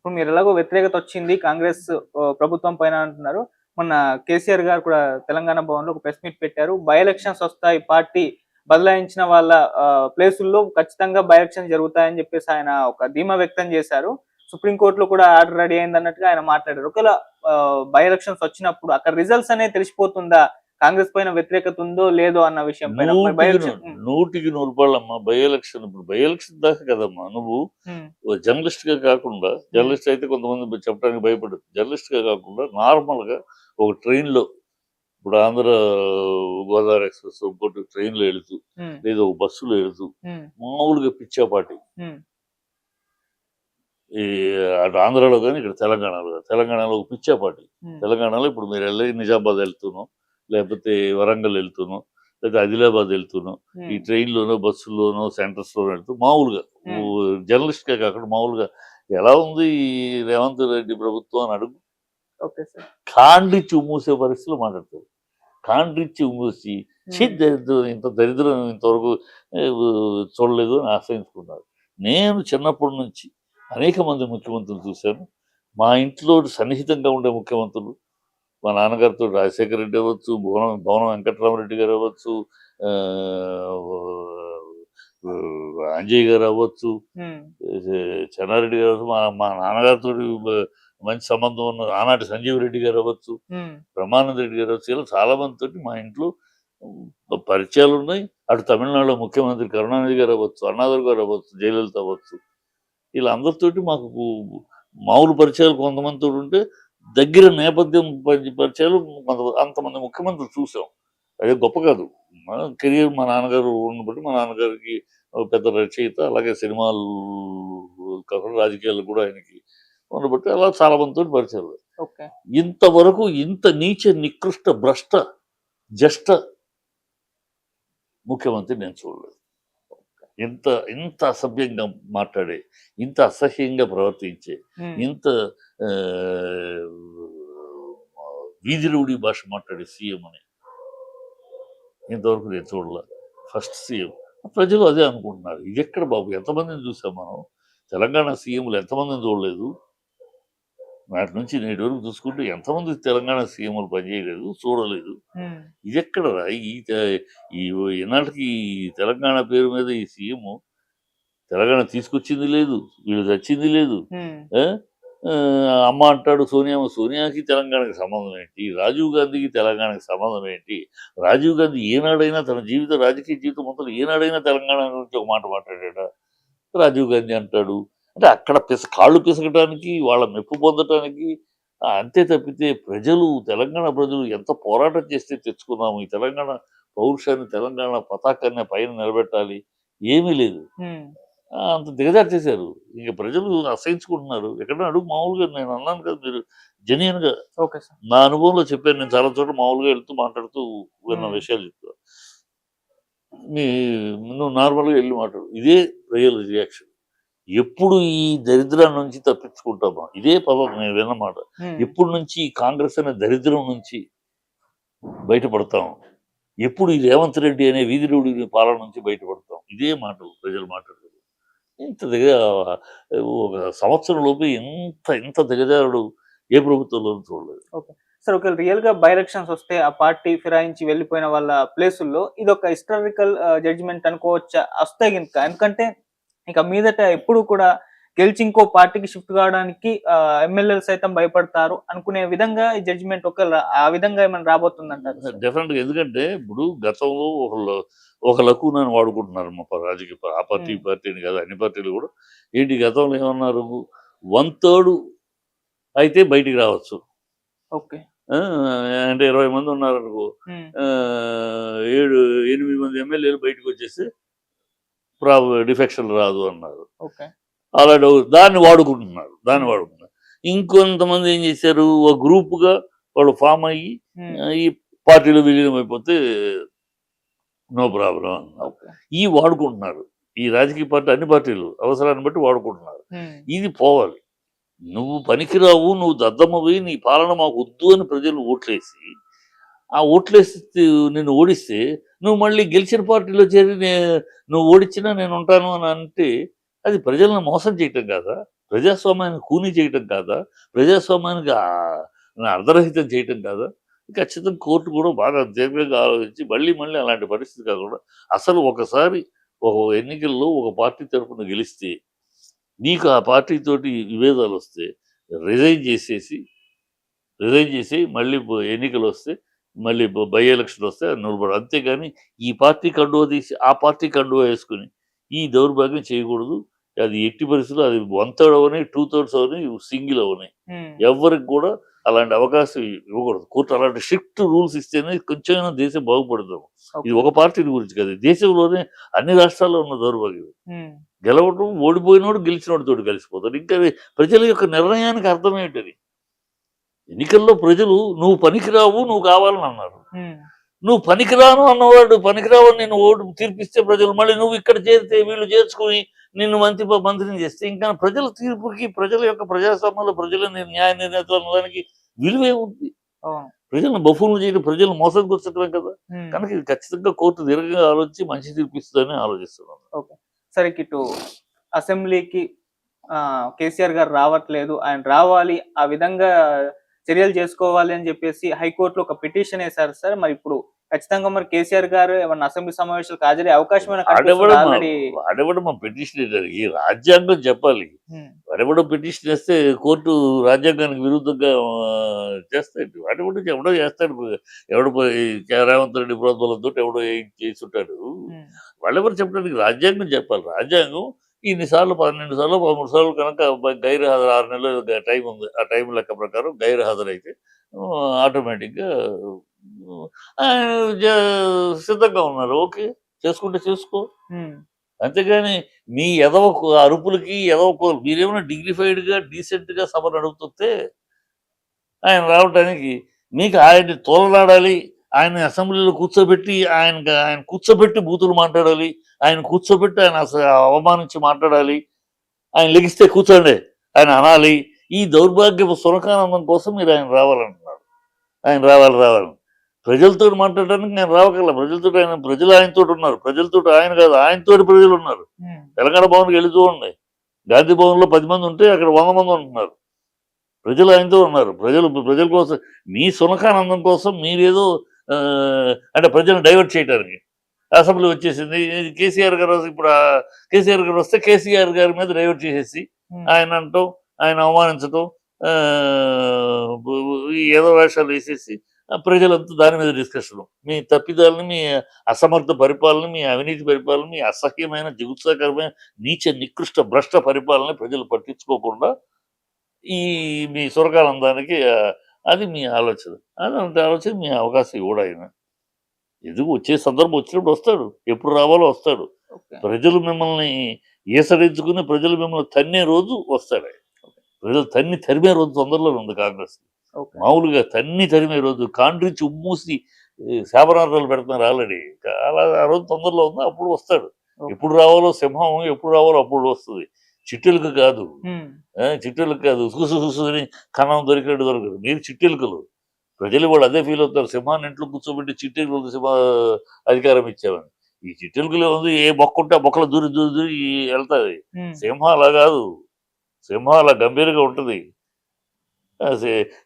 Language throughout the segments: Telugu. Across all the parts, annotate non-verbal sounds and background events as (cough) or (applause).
ఇప్పుడు మీరు ఎలాగో వ్యతిరేకత వచ్చింది కాంగ్రెస్ ప్రభుత్వం పైన అంటున్నారు. మొన్న కేసీఆర్ గారు కూడా తెలంగాణ భవన్లో ఒక ప్రెస్ మీట్ పెట్టారు. బై ఎలక్షన్స్ వస్తాయి పార్టీ బదలాయించిన వాళ్ళ ప్లేసుల్లో ఖచ్చితంగా బై ఎలక్షన్ జరుగుతాయని చెప్పేసి ఆయన ఒక ధీమా వ్యక్తం చేశారు. సుప్రీంకోర్టులో కూడా ఆర్డర్ రెడీ అయింది అన్నట్టుగా ఆయన మాట్లాడారు. ఒకవేళ బై ఎలక్షన్స్ వచ్చినప్పుడు అక్కడ రిజల్ట్స్ అనేది తెలిసిపోతుందా? కాంగ్రెస్ పైన వ్యతిరేకత ఉందో లేదో అన్న విషయం పైన మరి బై నూటికి ఎలక్షన్ నూ- నూటికి నూరు రూపాయలమ్మా బై ఎలక్షన్. ఇప్పుడు బై ఎలక్షన్ దాకా కదమ్మా నువ్వు జర్నలిస్ట్గా కాకుండా జర్నలిస్ట్ అయితే కొంతమంది చెప్పడానికి భయపడదు జర్నలిస్ట్గా కాకుండా నార్మల్గా ఒక ట్రైన్లో ఇప్పుడు ఆంధ్ర గోదావరి ఎక్స్ప్రెస్ ఇంకోటి ట్రైన్లో వెళుతూ లేదా ఒక బస్సులో వెళుతూ మామూలుగా పిచ్చాపాటి. ఈ అటు ఆంధ్రాలో కానీ ఇక్కడ తెలంగాణలో. తెలంగాణలో ఒక పిచ్చాపాటి. తెలంగాణలో ఇప్పుడు మీరు వెళ్ళి నిజామాబాద్ వెళ్తున్నాం. లేకపోతే వరంగల్ వెళ్తున్నాం లేదా ఆదిలాబాద్ వెళ్తున్నాం ఈ ట్రైన్లోనో బస్సుల్లోనో సెంటర్స్లో వెళ్తూ మామూలుగా జర్నలిస్ట్గా కాకుండా మామూలుగా ఎలా ఉంది ఈ రేవంత్ రెడ్డి ప్రభుత్వం అని అడుగు. కాండ్రిచ్చి ఉమ్మూసే పరిస్థితులు మాట్లాడతారు. కాండ్రిచ్చి ఉమ్మూసి ఛీ, దరిద్రం ఇంత దరిద్రం ఇంతవరకు చూడలేదు అని ఆశ్రయించుకున్నారు. నేను చిన్నప్పటి నుంచి అనేక మంది ముఖ్యమంత్రులు చూశాను. మా ఇంట్లో సన్నిహితంగా ఉండే ముఖ్యమంత్రులు మా నాన్నగారితో రాజశేఖర రెడ్డి అవ్వచ్చు భువనం భవనం వెంకటరామరెడ్డి గారు అవ్వచ్చు అంజయ్ గారు అవ్వచ్చు చెన్నారెడ్డి గారు అవ్వచ్చు, మా మా నాన్నగారితో మంచి సంబంధం ఉన్న ఆనాటి సంజీవ్ రెడ్డి గారు అవ్వచ్చు బ్రహ్మానంద రెడ్డి గారు అవ్వచ్చు ఇలా చాలా మందితోటి మా ఇంట్లో పరిచయాలు ఉన్నాయి. అటు తమిళనాడులో ముఖ్యమంత్రి కరుణానిధి గారు అవ్వచ్చు అన్నాదురు గారు అవ్వచ్చు జయలలిత అవ్వచ్చు. ఇలా అందరితోటి మాకు మామూలు పరిచయాలు కొంతమందితో ఉంటే దగ్గర నేపథ్యం పరి- పరిచయాలు కొంత అంతమంది ముఖ్యమంత్రులు చూసాం. అదే గొప్ప కాదు. మా కెరియర్ మా నాన్నగారు ఉన్న బట్టి మా నాన్నగారికి పెద్ద రచయిత అలాగే సినిమాలు కాకుండా రాజకీయాలు కూడా ఆయనకి ఉన్న బట్టి అలా చాలా మందితో పరిచయాలు. ఇంతవరకు ఇంత నీచ నికృష్ట భ్రష్ట జష్ట ముఖ్యమంత్రి నేను చూడలేదు. ఇంత ఇంత అసభ్యంగా మాట్లాడే ఇంత అసహ్యంగా ప్రవర్తించే ఇంత ఆ, వీధిరూడి భాష మాట్లాడే సీఎం అని. ఇంతవరకు నేను చూడలే. First CM. ప్రజలు అదే అనుకుంటున్నారు. ఇది ఎక్కడ బాబు? ఎంతమందిని చూసాం మనం? తెలంగాణ సీఎంలు ఎంతమందిని చూడలేదు? నాటి నుంచి నేటి వరకు చూసుకుంటే ఎంతమంది తెలంగాణ సీఎంలు పనిచేయలేదు చూడలేదు? ఇది ఎక్కడ ఈ ఈనాటికి తెలంగాణ పేరు మీద ఈ సీఎం తెలంగాణ తీసుకొచ్చింది లేదు వీళ్ళు చచ్చింది లేదు. అమ్మ అంటాడు సోనియా సోనియాకి తెలంగాణకి సంబంధం ఏంటి? రాజీవ్ గాంధీకి తెలంగాణకి సంబంధం ఏంటి? రాజీవ్ గాంధీ ఏనాడైనా తన జీవిత రాజకీయ జీవితం మొత్తం ఏనాడైనా తెలంగాణ గురించి ఒక మాట మాట్లాడా రాజీవ్ గాంధీ అంటాడు. అంటే అక్కడ పిస కాళ్ళు పిసకటానికి వాళ్ళ మెప్పు పొందటానికి అంతే తప్పితే ప్రజలు తెలంగాణ ప్రజలు ఎంత పోరాటం చేస్తే తెచ్చుకున్నాము ఈ తెలంగాణ పౌరుషాన్ని తెలంగాణ పతాకాన్ని పైన నిలబెట్టాలి? ఏమీ లేదు. అంత దిగజారు చేశారు ఇక ప్రజలు అసహించుకుంటున్నారు. ఎక్కడ అడుగు మామూలుగా నేను అన్నాను కదా మీరు జెన్యున్గా ఓకే సార్. నా అనుభవంలో చెప్పాను నేను చాలా చోట్ల మామూలుగా వెళ్తూ మాట్లాడుతూ విన్న. విషయాలు చెప్తా మీ నువ్వు నార్మల్గా వెళ్ళి మాట్లాడు. ఇదే రియల్ రియాక్షన్. ఎప్పుడు ఈ దరిద్రం నుంచి తప్పించుకుంటామా ఇదే పదం నేను విన్నమాట ఎప్పుడు నుంచి కాంగ్రెస్ అనే దరిద్రం నుంచి బయటపడతాం? ఎప్పుడు ఈ రేవంత్ రెడ్డి అనే వీధిరుడి పాలన నుంచి బయటపడతాం? ఇదే మాటలు ప్రజలు మాట్లాడతారు ఇంత దిగ ఒక సంవత్సరం లోపు ఇంత ఇంత దిగజారుడు ఏ ప్రభుత్వంలోనూ చూడలేదు. సార్ ఒకవేళ రియల్గా బై ఎలక్షన్స్ వస్తే ఆ పార్టీ ఫిరాయించి వెళ్ళిపోయిన వాళ్ళ ప్లేసుల్లో ఇది ఒక హిస్టారికల్ జడ్జిమెంట్ అనుకోవచ్చా? వస్తాయి ఇంకా ఎందుకంటే ఇక మీదట ఎప్పుడు కూడా గెలిచి ఇంకో పార్టీకి షిఫ్ట్ కావడానికి ఎమ్మెల్యేలు సైతం భయపడతారు అనుకునే విధంగా ఈ జడ్జిమెంట్ ఒకవేళ ఆ విధంగా ఏమైనా రాబోతుందంటారు సార్? డెఫినెట్గా ఎందుకంటే ఇప్పుడు గతంలో ఒక ఒక లకునని వాడుకుంటున్నారు మా రాజకీయ ఆ పార్టీ. పార్టీని కాదు అన్ని పార్టీలు కూడా. ఏంటి గతంలో ఏమన్నారు? వన్ థర్డ్ అయితే బయటికి రావచ్చు. ఓకే. అంటే ఇరవై మంది ఉన్నారు అనుకో ఉమ్, ఆ, ఏడు ఎనిమిది మంది ఎమ్మెల్యేలు బయటకు వచ్చేసి ప్రాబ్ డిఫెక్షన్ రాదు అన్నారు. ఓకే. అలాంటి దాన్ని వాడుకుంటున్నారు దాన్ని వాడుకుంటున్నారు. ఇంకొంతమంది ఏం చేశారు? ఒక గ్రూప్గా వాళ్ళు ఫామ్ అయ్యి ఈ పార్టీలో విలీనం అయిపోతే నో ప్రాబ్లం అన్నారు. ఈ వాడుకుంటున్నారు. ఈ రాజకీయ పార్టీ అన్ని పార్టీలు అవసరాన్ని బట్టి వాడుకుంటున్నారు. ఇది పోవాలి. నువ్వు పనికిరావు నువ్వు దద్దమ్మవి నీ పాలన మాకు వద్దు అని ప్రజలు ఓట్లేసి ఆ ఓట్లేసి నిన్ను ఓడిస్తే నువ్వు మళ్ళీ గెలిచిన పార్టీలో చేరి నువ్వు ఓడించినా నేను ఉంటాను అని అంటే అది ప్రజలను మోసం చేయటం కాదా? ప్రజాస్వామ్యాన్ని కూని చేయటం కాదా? ప్రజాస్వామ్యానికి అర్ధరహితం చేయటం కాదా? ఖచ్చితంగా కోర్టు కూడా బాగా దీర్ఘంగా ఆలోచించి మళ్ళీ మళ్ళీ అలాంటి పరిస్థితి కాకుండా అసలు ఒకసారి ఒక ఎన్నికల్లో ఒక పార్టీ తరఫున గెలిస్తే నీకు ఆ పార్టీ తోటి విభేదాలు వస్తే రిజైన్ చేసేసి రిజైన్ చేసి మళ్ళీ ఎన్నికలు వస్తే మళ్ళీ బ- ఎలక్షన్ వస్తే నిలబడు అంతేగాని ఈ పార్టీ కండువ తీసి ఆ పార్టీ కండువ వేసుకుని ఈ దౌర్భాగ్యం చేయకూడదు. అది ఎట్టి పరిస్థితుల్లో అది వన్ థర్డ్ అవని టూ థర్డ్స్ అవని సింగిల్ అవని. ఎవరికి కూడా అలాంటి అవకాశం ఇవ్వకూడదు. కోర్టు అలాంటి స్ట్రిక్ట్ రూల్స్ ఇస్తేనే కొంచెమైనా దేశం బాగుపడతాము ఇది ఒక పార్టీ గురించి కాదు. దేశంలోనే అన్ని రాష్ట్రాల్లో ఉన్న దౌర్భాగ్యం గెలవడం ఓడిపోయినోడు గెలిచినోడు తోటి కలిసిపోతాడు. ఇంకా ప్రజల యొక్క నిర్ణయానికి అర్థం ఏంటది? ఎన్నికల్లో ప్రజలు నువ్వు పనికిరావు నువ్వు కావాలని అన్నారు. నువ్వు పనికిరాను అన్నవాడు పనికిరావని నేను ఓటు తీర్పిస్తే ప్రజలు మళ్ళీ నువ్వు ఇక్కడ చేరితే వీళ్ళు చేర్చుకుని నిన్ను మంత్రి మంత్రిని చేస్తే ఇంకా ప్రజల తీర్పుకి ప్రజల యొక్క ప్రజాస్వామ్యంలో ప్రజల న్యాయ నిర్ణేతలు అనడానికి విలువే ఉంది. ప్రజలను బఫూలు చేయడం ప్రజలు మోసం కూర్చోటమే కదా. కనుక ఇది ఖచ్చితంగా కోర్టు దీర్ఘంగా ఆలోచించి మంచి తీర్పిస్తుందని ఆలోచిస్తున్నాను. సరే ఇటు అసెంబ్లీకి ఆ, కేసీఆర్ గారు రావట్లేదు. ఆయన రావాలి ఆ విధంగా చర్యలు చేసుకోవాలి అని చెప్పేసి హైకోర్టులో ఒక పిటిషన్ వేశారు సార్. మరి ఇప్పుడు ఖచ్చితంగా మరి కేసీఆర్ గారు ఏమన్నా అసెంబ్లీ సమావేశాలకు హాజరయ్యే అవకాశం మా పిటిషన్ ఈ రాజ్యాంగం చెప్పాలి. వాడెవడో పిటిషన్ వేస్తే కోర్టు రాజ్యాంగానికి విరుద్ధంగా చేస్తాడు. వాడెవడో ఎవడో చేస్తాడు. ఎవడో రేవంత్ రెడ్డి ప్రోత్బలంతో ఎవడో ఏం చేసుంటాడు వాళ్ళెవరు చెప్పడానికి రాజ్యాంగం చెప్పాలి. రాజ్యాంగం ఇన్నిసార్లు పన్నెండు సార్లు పదమూడు సార్లు కనుక గైరు హాజరు ఆరు నెలలు టైం ఉంది. ఆ టైం లెక్క ప్రకారం గైరు హాజరైతే ఆటోమేటిక్గా సిద్ధంగా ఉన్నారు. ఓకే చేసుకుంటే చేసుకో. అంతేగాని మీ ఎదవ అరుపులకి ఎదవ మీరేమైనా డిగ్నిఫైడ్గా డీసెంట్గా సభ నడుపుతుంటే ఆయన రావటానికి మీకు ఆయన్ని తోలనాడాలి ఆయన అసెంబ్లీలో కూర్చోబెట్టి ఆయన ఆయన కూర్చోబెట్టి బూతులు మాట్లాడాలి ఆయన కూర్చోబెట్టి ఆయన అవమానించి మాట్లాడాలి ఆయన లెగిస్తే కూర్చోండి ఆయన అనాలి. ఈ దౌర్భాగ్యపు సురకానందం కోసం మీరు ఆయన రావాలంటున్నారు ఆయన రావాలి రావాలి. ప్రజలతో మాట్లాడడానికి నేను రావగల ప్రజలతో ఆయన ప్రజలు ఆయనతో ఉన్నారు. ప్రజలతో ఆయన కాదు ఆయనతోటి ప్రజలు ఉన్నారు. తెలంగాణ భవన్కి వెళ్ళి చూడండి. గాంధీ భవన్లో పది మంది ఉంటే అక్కడ వంద మంది ఉంటున్నారు. ప్రజలు ఆయనతో ఉన్నారు. ప్రజలు ప్రజల కోసం మీ సునకానందం కోసం మీరేదో అంటే ప్రజలను డైవర్ట్ చేయడానికి అసెంబ్లీ వచ్చేసింది. కేసీఆర్ గారు ఇప్పుడు కేసీఆర్ గారు వస్తే కేసీఆర్ గారి మీద డైవర్ట్ చేసేసి ఆయన అంటాం ఆయన అవమానించటం ఏదో వేషాలు వేసేసి ప్రజలంతా దాని మీద డిస్కషన్ మీ తప్పిదాలని మీ అసమర్థ పరిపాలన మీ అవినీతి పరిపాలన మీ అసహ్యమైన జిగుత్సాకరమైన నీచ నికృష్ట భ్రష్ట పరిపాలన ప్రజలు పట్టించుకోకుండా ఈ మీ సురకానందానికి అది మీ ఆలోచన. అలాంటి ఆలోచన మీ అవకాశం ఇవ్వడు ఆయన. ఎందుకు వచ్చే సందర్భం వచ్చినప్పుడు వస్తాడు. ఎప్పుడు రావాలో వస్తాడు. ప్రజలు మిమ్మల్ని ఏసడించుకుని ప్రజలు మిమ్మల్ని తన్నే రోజు వస్తాడు. ప్రజలు తన్ని తరిమే రోజు తొందరలో ఉంది కాంగ్రెస్. మామూలుగా తన్ని తరిమే రోజు కాండ్రించి ఉమ్మూసి శాపనార్థాలు పెడుతున్నారు ఆల్రెడీ అలా ఆ రోజు తొందరలో ఉంది? అప్పుడు వస్తాడు. ఎప్పుడు రావాలో సింహం ఎప్పుడు రావాలో అప్పుడు వస్తుంది. చిట్టెలకు కాదు. చిట్టెలకు కాదు. చూసు చూసుని కన్నం దొరికినట్టు దొరకదు. మీరు చిట్టెలుకలు. ప్రజలు వాళ్ళు అదే ఫీల్ అవుతారు. సింహాన్ని ఇంట్లో కూర్చోబెట్టి చిట్టెలుకలు సింహ అధికారం ఇచ్చామని ఈ చిట్టెలుకలు ఉంది ఏ మొక్క ఉంటే మొక్కలు దూరి దూరి దూరి వెళ్తాది సింహం అలా కాదు. సింహం అలా గంభీరంగా ఉంటుంది.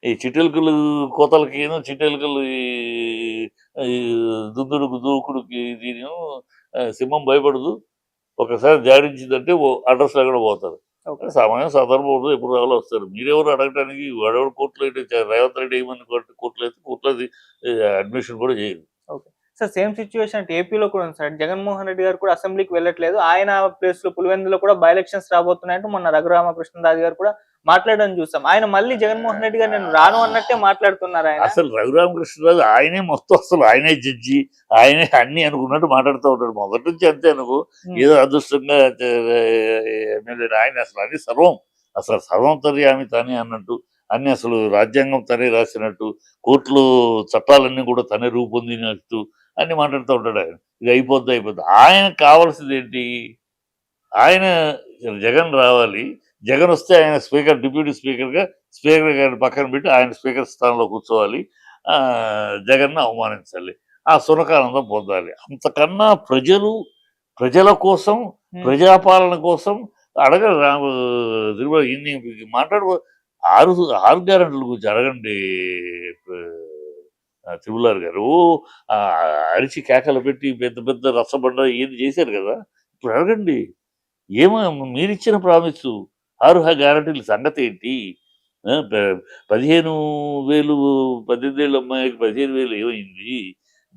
ఈ చిట్టెలుకలు కోతలకి ఏమో చిట్టెలుకలు ఈ- ఈ దుందుడుకు దూకుడుకి దీని సింహం భయపడదు. ఒకసారి జాడించిందంటే అడ్రస్ లేకుండా పోతారు. సమయం సందర్భం ఉండదు ఎప్పుడు రావాలో వస్తారు. మీరెవరు అడగటానికి వాడెవరు కోర్టులో అయితే రేవంత్ రెడ్డి ఏమని కోర్టు- కోర్టులో అయితే కోర్టులో అడ్మిషన్ కూడా చేయదు సార్ సేమ్ సిచ్యువేషన్ అంటే ఏపీలో కూడా ఉంది సార్. జగన్మోహన్ రెడ్డి గారు కూడా అసెంబ్లీకి వెళ్ళట్లేదు. ఆయన ప్లేస్లో పులివెందులో కూడా బై ఎలక్షన్స్ రాబోతున్నాయంటూ మొన్న రఘురామకృష్ణరాజు గారు కూడా మాట్లాడడం చూసాం. ఆయన మళ్ళీ జగన్మోహన్ రెడ్డి గారు నేను రాను అన్నట్టే మాట్లాడుతున్నారు ఆయన. అసలు రఘురామకృష్ణరాజు ఆయనే మొత్తం అసలు ఆయనే జడ్జి ఆయనే అన్ని అనుకున్నట్టు మాట్లాడుతూ ఉంటాడు. మొదటి నుంచి అంతే అనుకో ఏదో అదృష్టంగా ఎమ్మెల్యే ఆయన అసలు అన్ని సర్వం. అసలు సర్వం తరి ఆమె తనే అన్నట్టు అన్ని అసలు రాజ్యాంగం తనే రాసినట్టు కోర్టులో చట్టాలన్నీ కూడా తనే రూపొందినట్టు అన్ని మాట్లాడుతూ ఉంటాడు ఆయన. ఇది అయిపోద్ది అయిపోద్ది. ఆయన కావాల్సింది ఏంటి? ఆయన జగన్ రావాలి. జగన్ వస్తే ఆయన స్పీకర్ డిప్యూటీ స్పీకర్గా స్పీకర్ గారిని పక్కన పెట్టి ఆయన స్పీకర్ స్థానంలో కూర్చోవాలి. ఆ, జగన్ను అవమానించాలి. ఆ సునకానందం పొందాలి. అంతకన్నా ప్రజలు ప్రజల కోసం ప్రజాపాలన కోసం అడగరు. రాము తిరుమల ఇన్ని మాట్లాడు. ఆరు ఆరు గ్యారెంటీల గురించి అడగండి తిరుమలారు గారు. అరిచి కేకలు పెట్టి పెద్ద పెద్ద రచ్చబండ ఏది చేశారు కదా? ఇప్పుడు అడగండి. ఏమో మీరిచ్చిన ప్రామిస్. ఆరు గ్యారంటీల సంగతి ఏంటి? పదిహేను వేలు పద్దెనిమిది ఏళ్ళ అమ్మాయికి పదిహేను వేలు ఏమైంది?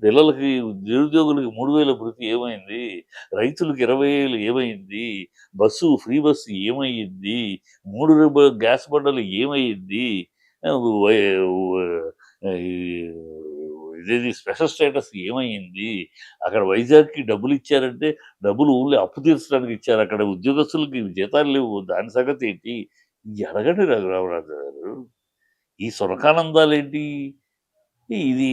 పిల్లలకి నిరుద్యోగులకి మూడు వేల భృతి ఏమైంది? రైతులకు ఇరవై వేలు ఏమైంది? బస్సు ఫ్రీ బస్సు ఏమైంది మూడు గ్యాస్ బండలు ఏమైంది ఇదేది స్పెషల్ స్టేటస్ ఏమైంది? అక్కడ వైజాగ్కి డబ్బులు ఇచ్చారంటే డబ్బులు ఓన్లీ అప్పు తీర్చడానికి ఇచ్చారు. అక్కడ ఉద్యోగస్తులకి జీతాలు లేవు. దాని సంగతి ఏంటి? ఇది అడగండి రఘురామరాజు గారు. ఈ సునకానందాలు ఏంటి? ఇది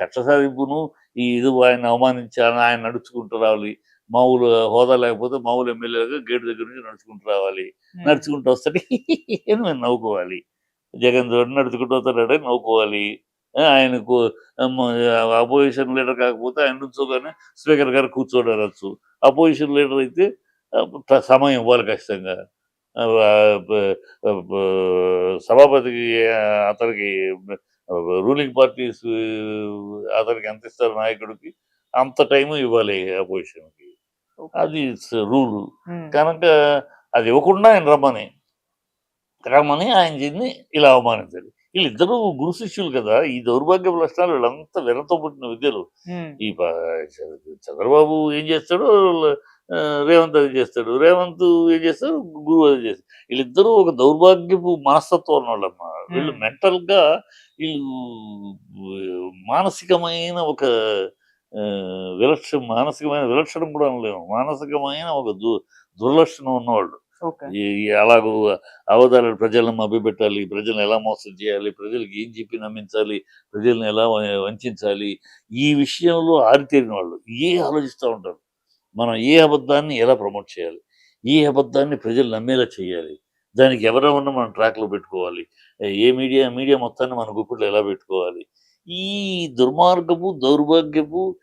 కక్ష సాధింపును ఈ ఇది ఆయన అవమానించాను ఆయన నడుచుకుంటూ రావాలి. మామూలు హోదా లేకపోతే మామూలు ఎమ్మెల్యేగా గేట్ దగ్గర నుంచి నడుచుకుంటూ రావాలి. నడుచుకుంటూ వస్తే మేము (laughs) నవ్వుకోవాలి. జగన్ తోటి నడుచుకుంటూ వస్తాడని నవ్వుకోవాలి. ఆయనకు అపోజిషన్ లీడర్ కాకపోతే ఆయన నుంచోగానే స్పీకర్ గారు కూర్చోడనొచ్చు. అపోజిషన్ లీడర్ అయితే సమయం ఇవ్వాలి ఖచ్చితంగా. సభాపతికి అతనికి రూలింగ్ పార్టీస్ అతనికి ఎంత ఇస్తారు నాయకుడికి అంత టైం ఇవ్వాలి అపోజిషన్కి అది రూలు ఉమ్. కనుక అది ఇవ్వకుండా ఆయన రమ్మని. రమ్మని ఆయన దీన్ని ఇలా అవమానించారు వీళ్ళిద్దరూ గురు శిష్యులు కదా. ఈ దౌర్భాగ్య లక్షణాలు వీళ్ళంతా వెనతో పుట్టిన విద్యలు. ఈ చంద్రబాబు ఏం చేస్తాడు రేవంత్ అది చేస్తాడు. రేవంత్ ఏం చేస్తాడు? గురువు అది చేస్తాడు. వీళ్ళిద్దరూ ఒక దౌర్భాగ్యపు మనస్తత్వం ఉన్నోళ్ళమ్మా వీళ్ళు Hmm. మెంటల్గా వీళ్ళు మానసికమైన ఒక విలక్ష మానసికమైన విలక్షణం కూడా అనలేము. మానసికమైన ఒక దు దుర్లక్షణం ఉన్నవాళ్ళు. ఎలాగో ఈ ప్రజలను మభ్యపెట్టాలి ప్రజలను ఎలా మోసం చేయాలి ప్రజలకు ఏం చెప్పి నమ్మించాలి ప్రజలను ఎలా వంచాలి ఈ విషయంలో ఆరితేరిన వాళ్ళు ఏ ఆలోచిస్తూ ఉంటారు? మనం ఏ అబద్ధాన్ని ఎలా ప్రమోట్ చేయాలి? ఏ అబద్ధాన్ని ప్రజలు నమ్మేలా చేయాలి? దానికి ఎవరెవరిని మనం ట్రాక్లో పెట్టుకోవాలి? ఏ మీడియా మీడియా మొత్తాన్ని మన గుప్పిట్లో ఎలా పెట్టుకోవాలి? ఈ దుర్మార్గపు దౌర్భాగ్యపు